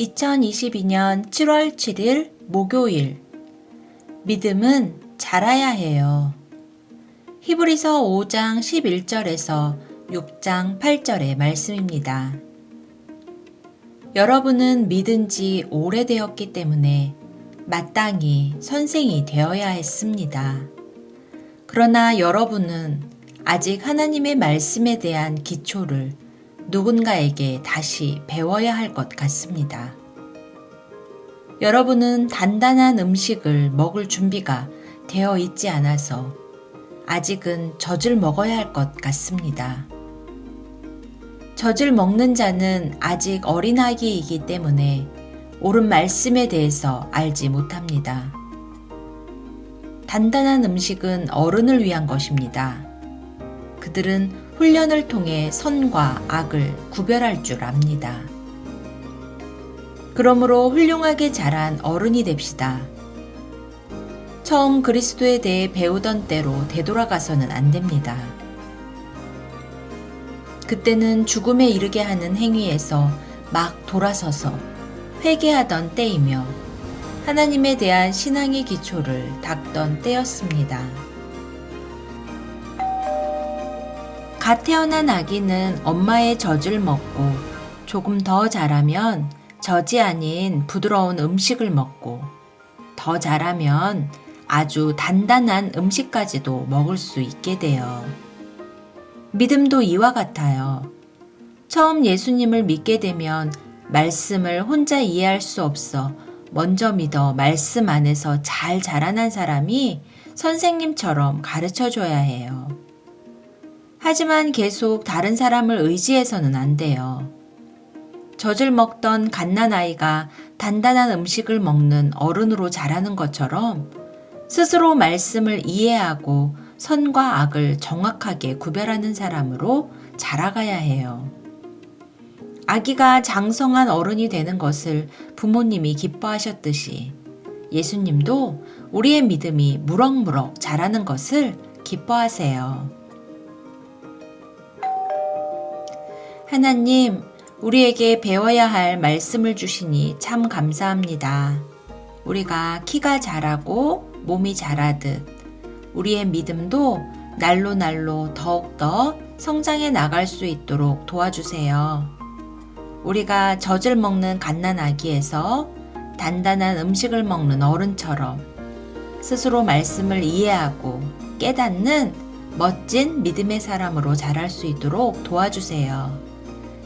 2022년 7월 7일 목요일 믿음은 자라야 해요. 히브리서 5장 11절에서 6장 8절의 말씀입니다. 여러분은 믿은 지 오래되었기 때문에 마땅히 선생이 되어야 했습니다. 그러나 여러분은 아직 하나님의 말씀에 대한 기초를 누군가에게 다시 배워야 할 것 같습니다. 여러분은 단단한 음식을 먹을 준비가 되어 있지 않아서 아직은 젖을 먹어야 할 것 같습니다. 젖을 먹는 자는 아직 어린아기이기 때문에 옳은 말씀에 대해서 알지 못합니다. 단단한 음식은 어른을 위한 것입니다. 그들은 훈련을 통해 선과 악을 구별할 줄 압니다. 그러므로 훌륭하게 자란 어른이 됩시다. 처음 그리스도에 대해 배우던 때로 되돌아가서는 안 됩니다. 그때는 죽음에 이르게 하는 행위에서 막 돌아서서 회개하던 때이며 하나님에 대한 신앙의 기초를 닦던 때였습니다. 갓 태어난 아기는 엄마의 젖을 먹고 조금 더 자라면 젖이 아닌 부드러운 음식을 먹고 더 자라면 아주 단단한 음식까지도 먹을 수 있게 돼요. 믿음도 이와 같아요. 처음 예수님을 믿게 되면 말씀을 혼자 이해할 수 없어 먼저 믿어 말씀 안에서 잘 자라난 사람이 선생님처럼 가르쳐 줘야 해요. 하지만 계속 다른 사람을 의지해서는 안 돼요. 젖을 먹던 갓난아이가 단단한 음식을 먹는 어른으로 자라는 것처럼 스스로 말씀을 이해하고 선과 악을 정확하게 구별하는 사람으로 자라가야 해요. 아기가 장성한 어른이 되는 것을 부모님이 기뻐하셨듯이 예수님도 우리의 믿음이 무럭무럭 자라는 것을 기뻐하세요. 하나님, 우리에게 배워야 할 말씀을 주시니 참 감사합니다. 우리가 키가 자라고 몸이 자라듯 우리의 믿음도 날로 날로 더욱더 성장해 나갈 수 있도록 도와주세요. 우리가 젖을 먹는 갓난 아기에서 단단한 음식을 먹는 어른처럼 스스로 말씀을 이해하고 깨닫는 멋진 믿음의 사람으로 자랄 수 있도록 도와주세요.